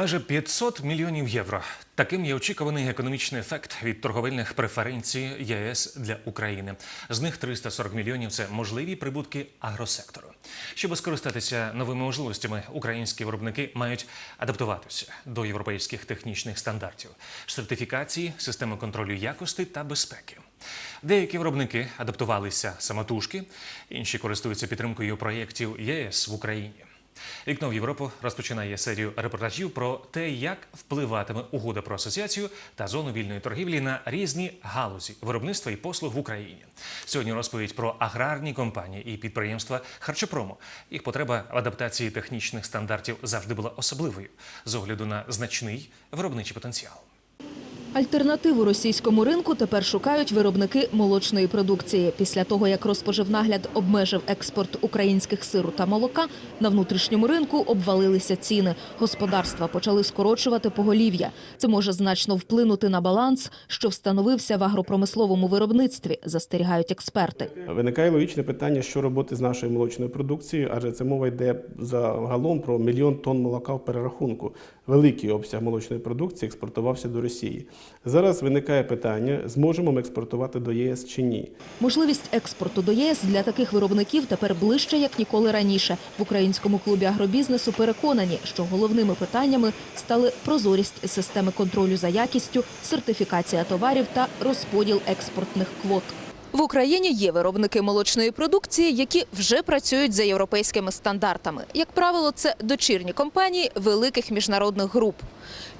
Майже 500 мільйонів євро. Таким є очікуваний економічний ефект від торговельних преференцій ЄС для України. З них 340 мільйонів це можливі прибутки агросектору. Щоб скористатися новими можливостями, українські виробники мають адаптуватися до європейських технічних стандартів, сертифікації, системи контролю якості та безпеки. Деякі виробники адаптувалися самотужки, інші користуються підтримкою проєктів ЄС в Україні. Вікно в Європу розпочинає серію репортажів про те, як впливатиме угода про асоціацію та зону вільної торгівлі на різні галузі виробництва і послуг в Україні. Сьогодні розповідь про аграрні компанії і підприємства харчопрому. Їх потреба в адаптації технічних стандартів завжди була особливою з огляду на значний виробничий потенціал. Альтернативу російському ринку тепер шукають виробники молочної продукції. Після того, як Розпоживнагляд обмежив експорт українських сиру та молока, на внутрішньому ринку обвалилися ціни. Господарства почали скорочувати поголів'я. Це може значно вплинути на баланс, що встановився в агропромисловому виробництві, застерігають експерти. Виникає логічне питання, що робити з нашою молочною продукцією, адже це мова йде загалом про мільйон тонн молока в перерахунку. Великий обсяг молочної продукції експортувався до Росії. Зараз виникає питання: зможемо ми експортувати до ЄС чи ні? Можливість експорту до ЄС для таких виробників тепер ближче, як ніколи раніше. В українському клубі агробізнесу переконані, що головними питаннями стали прозорість системи контролю за якістю, сертифікація товарів та розподіл експортних квот. В Україні є виробники молочної продукції, які вже працюють за європейськими стандартами. Як правило, це дочірні компанії великих міжнародних груп.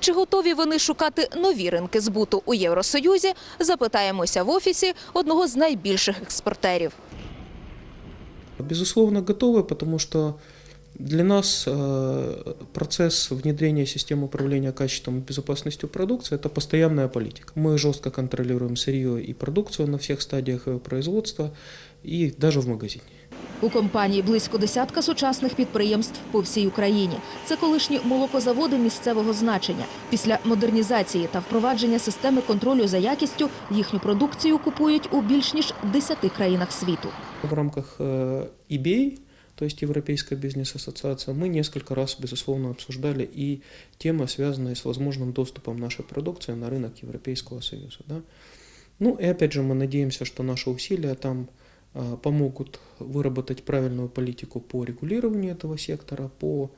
Чи готові вони шукати нові ринки збуту у Євросоюзі? Запитаємося в офісі одного з найбільших експортерів. Безусловно, готові, тому що. что для нас э, процесс внедрения системы управления качеством и безопасностью продукции – это постоянная политика. Мы жестко контролируем сырье и продукцию на всех стадиях ее производства и даже в магазине. У компанії близько десятка сучасних підприємств по всій Україні. Це колишні молокозаводи місцевого значення. Після модернізації та впровадження системи контролю за якістю їхню продукцію купують у більш ніж 10 країнах світу. В рамках э, EBA, то есть Европейская бизнес-ассоциация, мы несколько раз, безусловно, обсуждали и темы, связанные с возможным доступом нашей продукции на рынок Европейского Союза. Да? Ну и опять же мы надеемся, что наши усилия там э, помогут выработать правильную политику по регулированию этого сектора, по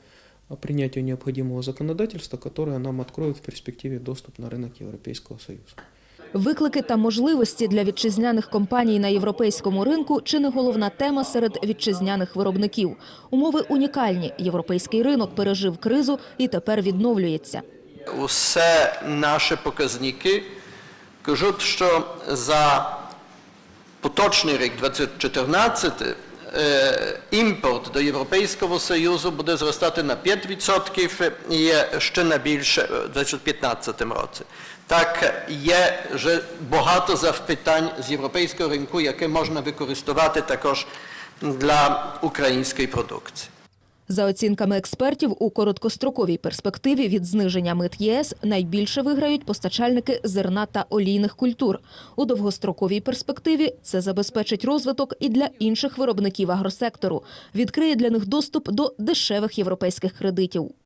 э, принятию необходимого законодательства, которое нам откроет в перспективе доступ на рынок Европейского Союза. Виклики та можливості для вітчизняних компаній на європейському ринку чи не головна тема серед вітчизняних виробників. Умови унікальні. Європейський ринок пережив кризу і тепер відновлюється. Усе наші показники кажуть, що за поточний рік 2014 е, імпорт до Європейського Союзу буде зростати на 5% і ще на більше у 2015 році. Так, є вже багато запитань з європейського ринку, яке можна використовувати також для української продукції. За оцінками експертів, у короткостроковій перспективі від зниження мит ЄС найбільше виграють постачальники зерна та олійних культур. У довгостроковій перспективі це забезпечить розвиток і для інших виробників агросектору, відкриє для них доступ до дешевих європейських кредитів.